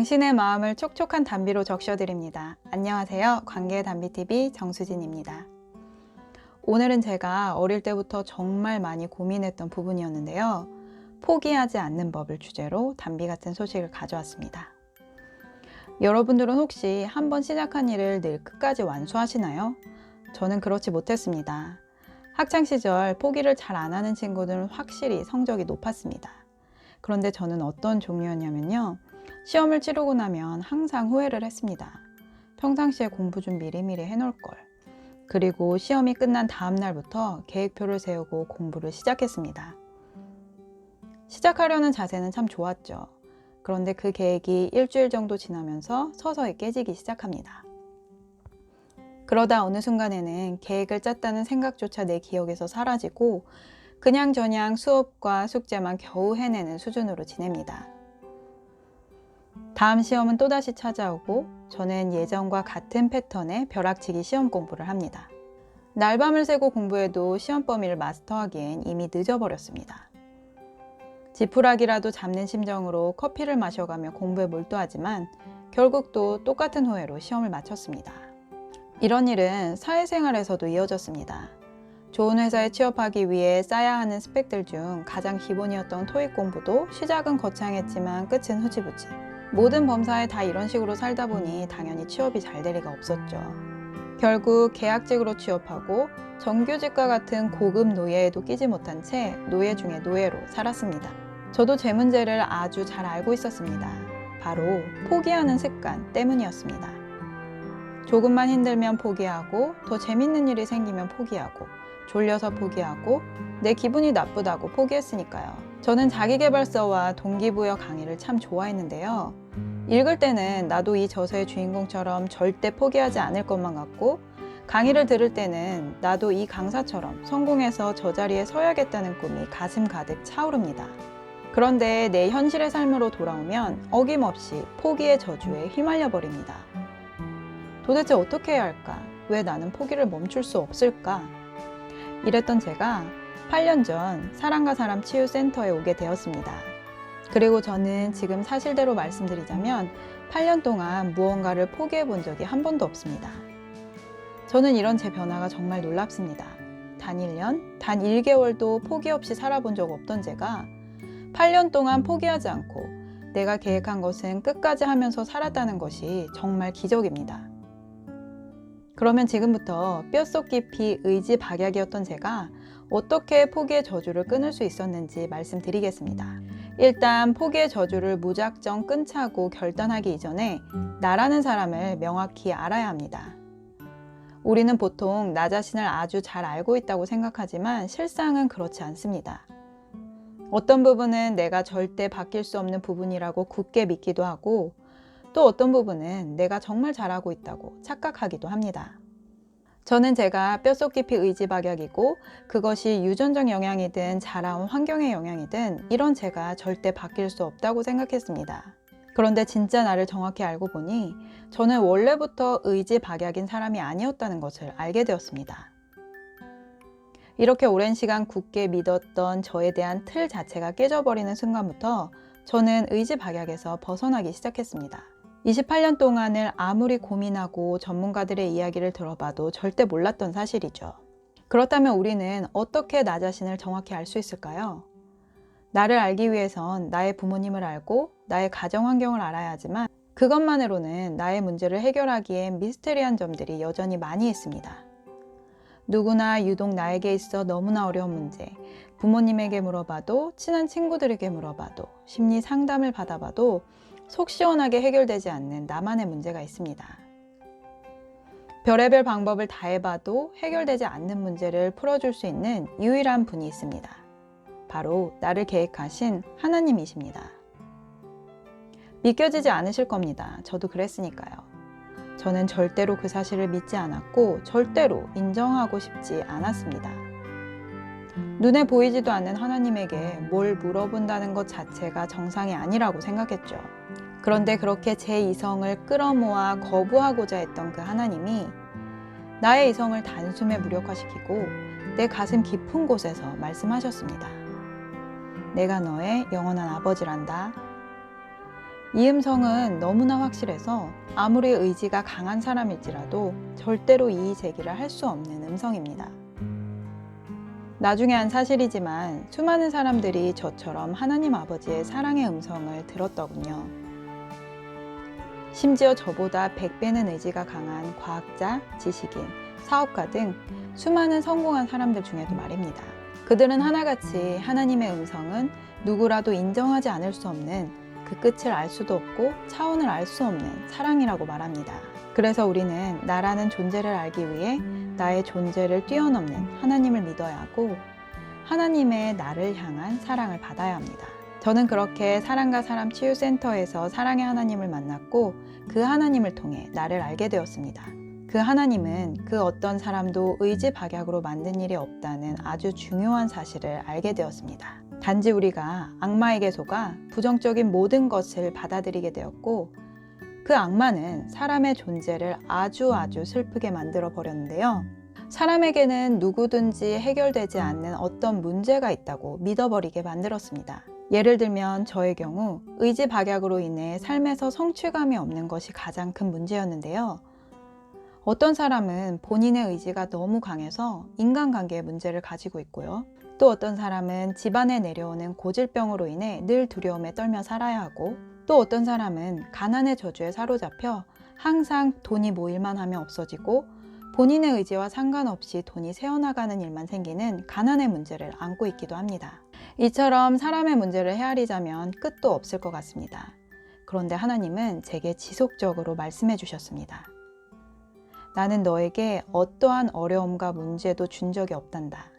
당신의 마음을 촉촉한 단비로 적셔드립니다. 안녕하세요. 관계 단비TV 정수진입니다. 오늘은 제가 어릴 때부터 정말 많이 고민했던 부분이었는데요. 포기하지 않는 법을 주제로 단비 같은 소식을 가져왔습니다. 여러분들은 혹시 한번 시작한 일을 늘 끝까지 완수하시나요? 저는 그렇지 못했습니다. 학창 시절 포기를 잘 안 하는 친구들은 확실히 성적이 높았습니다. 그런데 저는 어떤 종류였냐면요. 시험을 치르고 나면 항상 후회를 했습니다. 평상시에 공부 좀 미리미리 해놓을 걸. 그리고 시험이 끝난 다음 날부터 계획표를 세우고 공부를 시작했습니다. 시작하려는 자세는 참 좋았죠. 그런데 그 계획이 일주일 정도 지나면서 서서히 깨지기 시작합니다. 그러다 어느 순간에는 계획을 짰다는 생각조차 내 기억에서 사라지고 그냥저냥 수업과 숙제만 겨우 해내는 수준으로 지냅니다. 다음 시험은 또다시 찾아오고 저는 예전과 같은 패턴의 벼락치기 시험 공부를 합니다. 날밤을 새고 공부해도 시험 범위를 마스터하기엔 이미 늦어버렸습니다. 지푸라기라도 잡는 심정으로 커피를 마셔가며 공부에 몰두하지만 결국 또 똑같은 후회로 시험을 마쳤습니다. 이런 일은 사회생활에서도 이어졌습니다. 좋은 회사에 취업하기 위해 쌓아야 하는 스펙들 중 가장 기본이었던 토익 공부도 시작은 거창했지만 끝은 후지부지. 모든 범사에 다 이런 식으로 살다 보니 당연히 취업이 잘 될 리가 없었죠. 결국 계약직으로 취업하고 정규직과 같은 고급 노예에도 끼지 못한 채 노예 중에 노예로 살았습니다. 저도 제 문제를 아주 잘 알고 있었습니다. 바로 포기하는 습관 때문이었습니다. 조금만 힘들면 포기하고 더 재밌는 일이 생기면 포기하고 졸려서 포기하고 내 기분이 나쁘다고 포기했으니까요. 저는 자기계발서와 동기부여 강의를 참 좋아했는데요. 읽을 때는 나도 이 저서의 주인공처럼 절대 포기하지 않을 것만 같고 강의를 들을 때는 나도 이 강사처럼 성공해서 저 자리에 서야겠다는 꿈이 가슴 가득 차오릅니다. 그런데 내 현실의 삶으로 돌아오면 어김없이 포기의 저주에 휘말려 버립니다. 도대체 어떻게 해야 할까? 왜 나는 포기를 멈출 수 없을까? 이랬던 제가 8년 전 사랑과 사람 치유센터에 오게 되었습니다. 그리고 저는 지금 사실대로 말씀드리자면 8년 동안 무언가를 포기해 본 적이 한 번도 없습니다. 저는 이런 제 변화가 정말 놀랍습니다. 단 1년, 단 1개월도 포기 없이 살아본 적 없던 제가 8년 동안 포기하지 않고 내가 계획한 것은 끝까지 하면서 살았다는 것이 정말 기적입니다. 그러면 지금부터 뼛속 깊이 의지 박약이었던 제가 어떻게 포기의 저주를 끊을 수 있었는지 말씀드리겠습니다. 일단 포기의 저주를 무작정 끊자고 결단하기 이전에 나라는 사람을 명확히 알아야 합니다. 우리는 보통 나 자신을 아주 잘 알고 있다고 생각하지만 실상은 그렇지 않습니다. 어떤 부분은 내가 절대 바뀔 수 없는 부분이라고 굳게 믿기도 하고 또 어떤 부분은 내가 정말 잘하고 있다고 착각하기도 합니다. 저는 제가 뼛속 깊이 의지박약이고 그것이 유전적 영향이든 자라온 환경의 영향이든 이런 제가 절대 바뀔 수 없다고 생각했습니다. 그런데 진짜 나를 정확히 알고 보니 저는 원래부터 의지박약인 사람이 아니었다는 것을 알게 되었습니다. 이렇게 오랜 시간 굳게 믿었던 저에 대한 틀 자체가 깨져버리는 순간부터 저는 의지박약에서 벗어나기 시작했습니다. 28년 동안을 아무리 고민하고 전문가들의 이야기를 들어봐도 절대 몰랐던 사실이죠. 그렇다면 우리는 어떻게 나 자신을 정확히 알 수 있을까요? 나를 알기 위해선 나의 부모님을 알고 나의 가정 환경을 알아야 하지만 그것만으로는 나의 문제를 해결하기엔 미스테리한 점들이 여전히 많이 있습니다. 누구나 유독 나에게 있어 너무나 어려운 문제, 부모님에게 물어봐도, 친한 친구들에게 물어봐도, 심리 상담을 받아봐도 속 시원하게 해결되지 않는 나만의 문제가 있습니다. 별의별 방법을 다 해봐도 해결되지 않는 문제를 풀어줄 수 있는 유일한 분이 있습니다. 바로 나를 계획하신 하나님이십니다. 믿겨지지 않으실 겁니다. 저도 그랬으니까요. 저는 절대로 그 사실을 믿지 않았고 절대로 인정하고 싶지 않았습니다. 눈에 보이지도 않는 하나님에게 뭘 물어본다는 것 자체가 정상이 아니라고 생각했죠. 그런데 그렇게 제 이성을 끌어모아 거부하고자 했던 그 하나님이 나의 이성을 단숨에 무력화시키고 내 가슴 깊은 곳에서 말씀하셨습니다. 내가 너의 영원한 아버지란다. 이 음성은 너무나 확실해서 아무리 의지가 강한 사람일지라도 절대로 이의 제기를 할 수 없는 음성입니다. 나중에 한 사실이지만 수많은 사람들이 저처럼 하나님 아버지의 사랑의 음성을 들었더군요. 심지어 저보다 100배는 의지가 강한 과학자, 지식인, 사업가 등 수많은 성공한 사람들 중에도 말입니다. 그들은 하나같이 하나님의 음성은 누구라도 인정하지 않을 수 없는 그 끝을 알 수도 없고 차원을 알 수 없는 사랑이라고 말합니다. 그래서 우리는 나라는 존재를 알기 위해 나의 존재를 뛰어넘는 하나님을 믿어야 하고 하나님의 나를 향한 사랑을 받아야 합니다. 저는 그렇게 사랑과 사람 치유센터에서 사랑의 하나님을 만났고 그 하나님을 통해 나를 알게 되었습니다. 그 하나님은 그 어떤 사람도 의지 박약으로 만든 일이 없다는 아주 중요한 사실을 알게 되었습니다. 단지 우리가 악마에게 속아 부정적인 모든 것을 받아들이게 되었고 그 악마는 사람의 존재를 아주 아주 슬프게 만들어 버렸는데요. 사람에게는 누구든지 해결되지 않는 어떤 문제가 있다고 믿어버리게 만들었습니다. 예를 들면 저의 경우 의지 박약으로 인해 삶에서 성취감이 없는 것이 가장 큰 문제였는데요. 어떤 사람은 본인의 의지가 너무 강해서 인간관계에 문제를 가지고 있고요. 또 어떤 사람은 집안에 내려오는 고질병으로 인해 늘 두려움에 떨며 살아야 하고 또 어떤 사람은 가난의 저주에 사로잡혀 항상 돈이 모일만 하면 없어지고 본인의 의지와 상관없이 돈이 새어나가는 일만 생기는 가난의 문제를 안고 있기도 합니다. 이처럼 사람의 문제를 헤아리자면 끝도 없을 것 같습니다. 그런데 하나님은 제게 지속적으로 말씀해 주셨습니다. 나는 너에게 어떠한 어려움과 문제도 준 적이 없단다.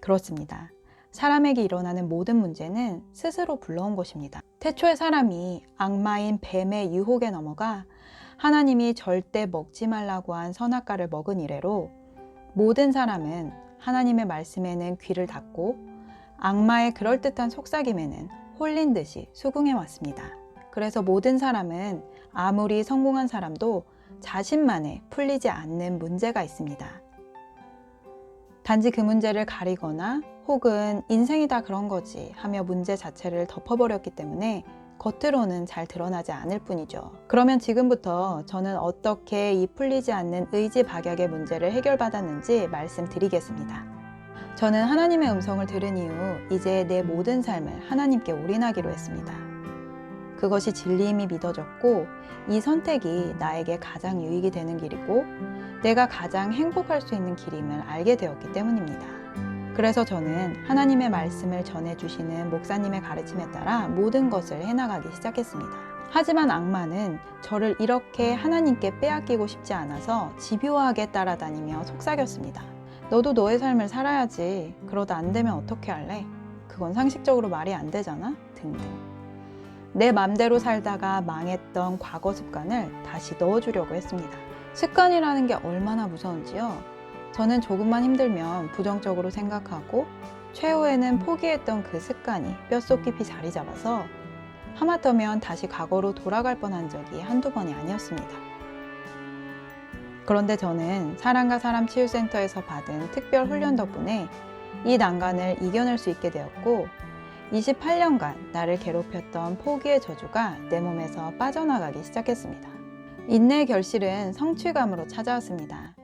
그렇습니다. 사람에게 일어나는 모든 문제는 스스로 불러온 것입니다. 태초에 사람이 악마인 뱀의 유혹에 넘어가 하나님이 절대 먹지 말라고 한 선악과를 먹은 이래로 모든 사람은 하나님의 말씀에는 귀를 닫고 악마의 그럴듯한 속삭임에는 홀린 듯이 수긍해 왔습니다. 그래서 모든 사람은 아무리 성공한 사람도 자신만의 풀리지 않는 문제가 있습니다. 단지 그 문제를 가리거나 혹은 인생이 다 그런 거지 하며 문제 자체를 덮어버렸기 때문에 겉으로는 잘 드러나지 않을 뿐이죠. 그러면 지금부터 저는 어떻게 이 풀리지 않는 의지 박약의 문제를 해결받았는지 말씀드리겠습니다. 저는 하나님의 음성을 들은 이후 이제 내 모든 삶을 하나님께 올인하기로 했습니다. 그것이 진리임이 믿어졌고 이 선택이 나에게 가장 유익이 되는 길이고 내가 가장 행복할 수 있는 길임을 알게 되었기 때문입니다. 그래서 저는 하나님의 말씀을 전해주시는 목사님의 가르침에 따라 모든 것을 해나가기 시작했습니다. 하지만 악마는 저를 이렇게 하나님께 빼앗기고 싶지 않아서 집요하게 따라다니며 속삭였습니다. 너도 너의 삶을 살아야지. 그러다 안 되면 어떻게 할래? 그건 상식적으로 말이 안 되잖아? 등등. 내 맘대로 살다가 망했던 과거 습관을 다시 넣어주려고 했습니다. 습관이라는 게 얼마나 무서운지요. 저는 조금만 힘들면 부정적으로 생각하고 최후에는 포기했던 그 습관이 뼛속 깊이 자리 잡아서 하마터면 다시 과거로 돌아갈 뻔한 적이 한두 번이 아니었습니다. 그런데 저는 사랑과 사람 치유센터에서 받은 특별 훈련 덕분에 이 난간을 이겨낼 수 있게 되었고 28년간 나를 괴롭혔던 포기의 저주가 내 몸에서 빠져나가기 시작했습니다. 인내의 결실은 성취감으로 찾아왔습니다.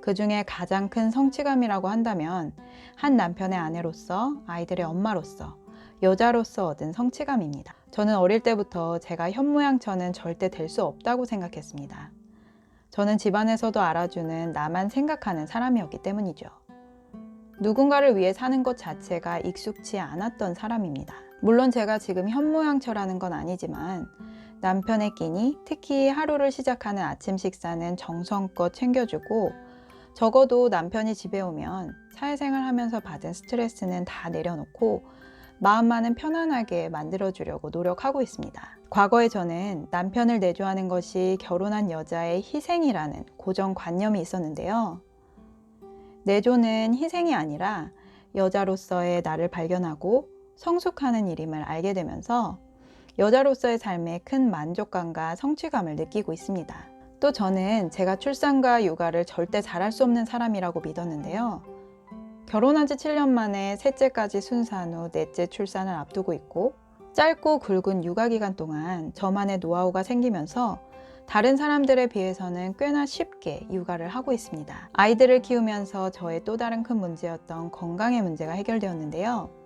그 중에 가장 큰 성취감이라고 한다면 한 남편의 아내로서 아이들의 엄마로서 여자로서 얻은 성취감입니다. 저는 어릴 때부터 제가 현모양처는 절대 될 수 없다고 생각했습니다. 저는 집안에서도 알아주는 나만 생각하는 사람이었기 때문이죠. 누군가를 위해 사는 것 자체가 익숙치 않았던 사람입니다. 물론 제가 지금 현모양처라는 건 아니지만 남편의 끼니, 특히 하루를 시작하는 아침 식사는 정성껏 챙겨주고 적어도 남편이 집에 오면 사회생활 하면서 받은 스트레스는 다 내려놓고 마음만은 편안하게 만들어주려고 노력하고 있습니다. 과거에 저는 남편을 내조하는 것이 결혼한 여자의 희생이라는 고정관념이 있었는데요. 내조는 희생이 아니라 여자로서의 나를 발견하고 성숙하는 일임을 알게 되면서 여자로서의 삶에 큰 만족감과 성취감을 느끼고 있습니다. 또 저는 제가 출산과 육아를 절대 잘할 수 없는 사람이라고 믿었는데요. 결혼한 지 7년 만에 셋째까지 순산 후 넷째 출산을 앞두고 있고 짧고 굵은 육아 기간 동안 저만의 노하우가 생기면서 다른 사람들에 비해서는 꽤나 쉽게 육아를 하고 있습니다. 아이들을 키우면서 저의 또 다른 큰 문제였던 건강의 문제가 해결되었는데요.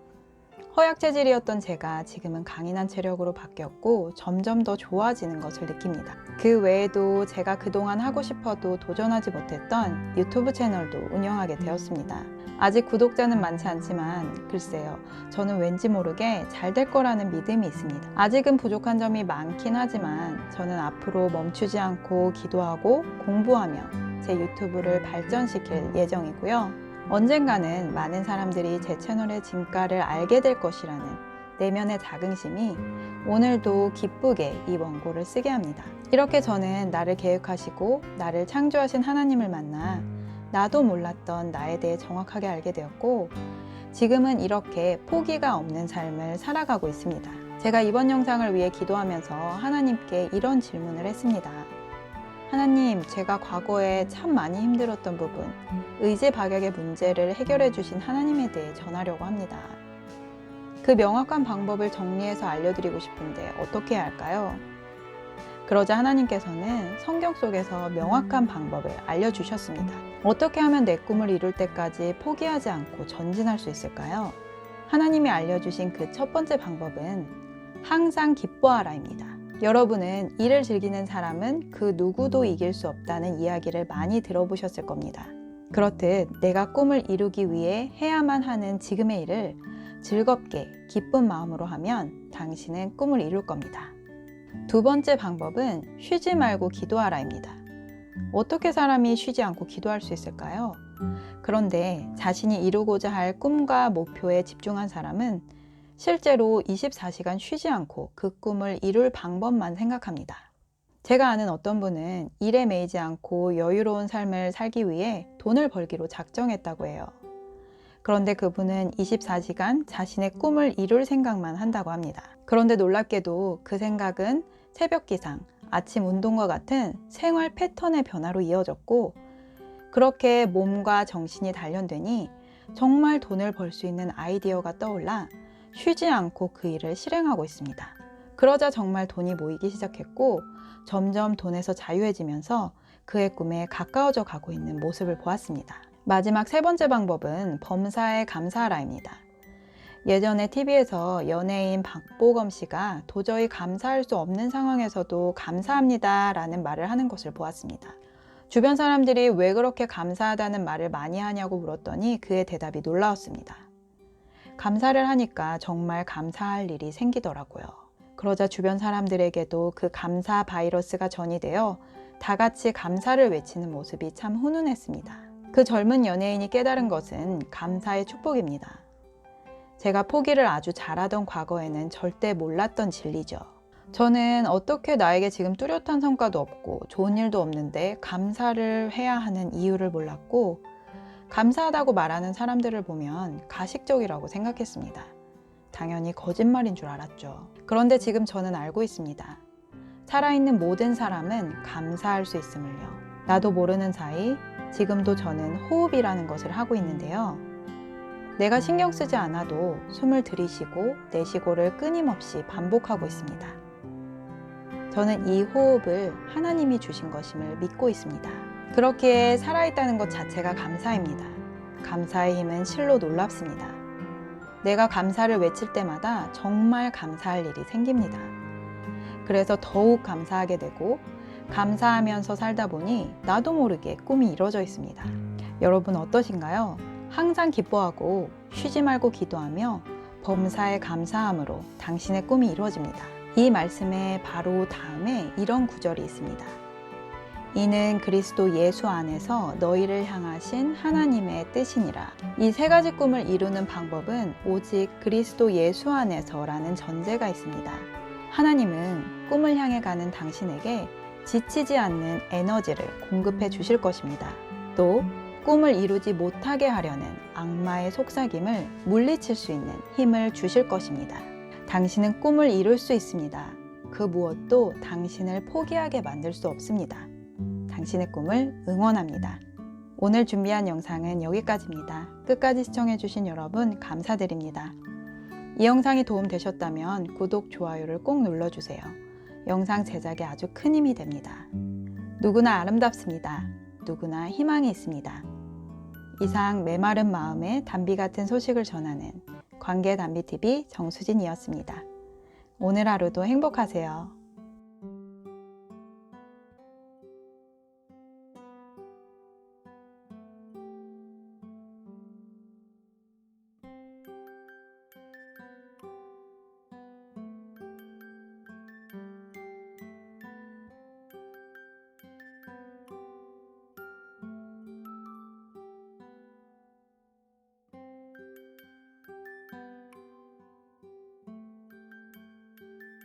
허약 체질이었던 제가 지금은 강인한 체력으로 바뀌었고 점점 더 좋아지는 것을 느낍니다. 그 외에도 제가 그동안 하고 싶어도 도전하지 못했던 유튜브 채널도 운영하게 되었습니다. 아직 구독자는 많지 않지만 글쎄요, 저는 왠지 모르게 잘 될 거라는 믿음이 있습니다. 아직은 부족한 점이 많긴 하지만 저는 앞으로 멈추지 않고 기도하고 공부하며 제 유튜브를 발전시킬 예정이고요. 언젠가는 많은 사람들이 제 채널의 진가를 알게 될 것이라는 내면의 자긍심이 오늘도 기쁘게 이 원고를 쓰게 합니다. 이렇게 저는 나를 계획하시고 나를 창조하신 하나님을 만나 나도 몰랐던 나에 대해 정확하게 알게 되었고 지금은 이렇게 포기가 없는 삶을 살아가고 있습니다. 제가 이번 영상을 위해 기도하면서 하나님께 이런 질문을 했습니다. 하나님, 제가 과거에 참 많이 힘들었던 부분, 의지 박약의 문제를 해결해 주신 하나님에 대해 전하려고 합니다. 그 명확한 방법을 정리해서 알려드리고 싶은데 어떻게 해야 할까요? 그러자 하나님께서는 성경 속에서 명확한 방법을 알려주셨습니다. 어떻게 하면 내 꿈을 이룰 때까지 포기하지 않고 전진할 수 있을까요? 하나님이 알려주신 그 첫 번째 방법은 항상 기뻐하라입니다. 여러분은 일을 즐기는 사람은 그 누구도 이길 수 없다는 이야기를 많이 들어보셨을 겁니다. 그렇듯 내가 꿈을 이루기 위해 해야만 하는 지금의 일을 즐겁게 기쁜 마음으로 하면 당신은 꿈을 이룰 겁니다. 두 번째 방법은 쉬지 말고 기도하라입니다. 어떻게 사람이 쉬지 않고 기도할 수 있을까요? 그런데 자신이 이루고자 할 꿈과 목표에 집중한 사람은 실제로 24시간 쉬지 않고 그 꿈을 이룰 방법만 생각합니다. 제가 아는 어떤 분은 일에 매이지 않고 여유로운 삶을 살기 위해 돈을 벌기로 작정했다고 해요. 그런데 그분은 24시간 자신의 꿈을 이룰 생각만 한다고 합니다. 그런데 놀랍게도 그 생각은 새벽 기상, 아침 운동과 같은 생활 패턴의 변화로 이어졌고, 그렇게 몸과 정신이 단련되니 정말 돈을 벌 수 있는 아이디어가 떠올라 쉬지 않고 그 일을 실행하고 있습니다. 그러자 정말 돈이 모이기 시작했고 점점 돈에서 자유해지면서 그의 꿈에 가까워져 가고 있는 모습을 보았습니다. 마지막 세 번째 방법은 범사에 감사하라입니다. 예전에 TV에서 연예인 박보검 씨가 도저히 감사할 수 없는 상황에서도 감사합니다 라는 말을 하는 것을 보았습니다. 주변 사람들이 왜 그렇게 감사하다는 말을 많이 하냐고 물었더니 그의 대답이 놀라웠습니다. 감사를 하니까 정말 감사할 일이 생기더라고요. 그러자 주변 사람들에게도 그 감사 바이러스가 전이 되어 다 같이 감사를 외치는 모습이 참 훈훈했습니다. 그 젊은 연예인이 깨달은 것은 감사의 축복입니다. 제가 포기를 아주 잘하던 과거에는 절대 몰랐던 진리죠. 저는 어떻게 나에게 지금 뚜렷한 성과도 없고 좋은 일도 없는데 감사를 해야 하는 이유를 몰랐고 감사하다고 말하는 사람들을 보면 가식적이라고 생각했습니다. 당연히 거짓말인 줄 알았죠. 그런데 지금 저는 알고 있습니다. 살아있는 모든 사람은 감사할 수 있음을요. 나도 모르는 사이 지금도 저는 호흡이라는 것을 하고 있는데요. 내가 신경 쓰지 않아도 숨을 들이쉬고 내쉬고를 끊임없이 반복하고 있습니다. 저는 이 호흡을 하나님이 주신 것임을 믿고 있습니다. 그렇게 살아있다는 것 자체가 감사입니다. 감사의 힘은 실로 놀랍습니다. 내가 감사를 외칠 때마다 정말 감사할 일이 생깁니다. 그래서 더욱 감사하게 되고 감사하면서 살다 보니 나도 모르게 꿈이 이루어져 있습니다. 여러분 어떠신가요? 항상 기뻐하고 쉬지 말고 기도하며 범사에 감사함으로 당신의 꿈이 이루어집니다. 이 말씀의 바로 다음에 이런 구절이 있습니다. 이는 그리스도 예수 안에서 너희를 향하신 하나님의 뜻이니라. 이 세 가지 꿈을 이루는 방법은 오직 그리스도 예수 안에서라는 전제가 있습니다. 하나님은 꿈을 향해 가는 당신에게 지치지 않는 에너지를 공급해 주실 것입니다. 또 꿈을 이루지 못하게 하려는 악마의 속삭임을 물리칠 수 있는 힘을 주실 것입니다. 당신은 꿈을 이룰 수 있습니다. 그 무엇도 당신을 포기하게 만들 수 없습니다. 당신의 꿈을 응원합니다. 오늘 준비한 영상은 여기까지입니다. 끝까지 시청해주신 여러분 감사드립니다. 이 영상이 도움되셨다면 구독, 좋아요를 꼭 눌러주세요. 영상 제작에 아주 큰 힘이 됩니다. 누구나 아름답습니다. 누구나 희망이 있습니다. 이상 메마른 마음에 담비 같은 소식을 전하는 관계 담비 TV 정수진이었습니다. 오늘 하루도 행복하세요.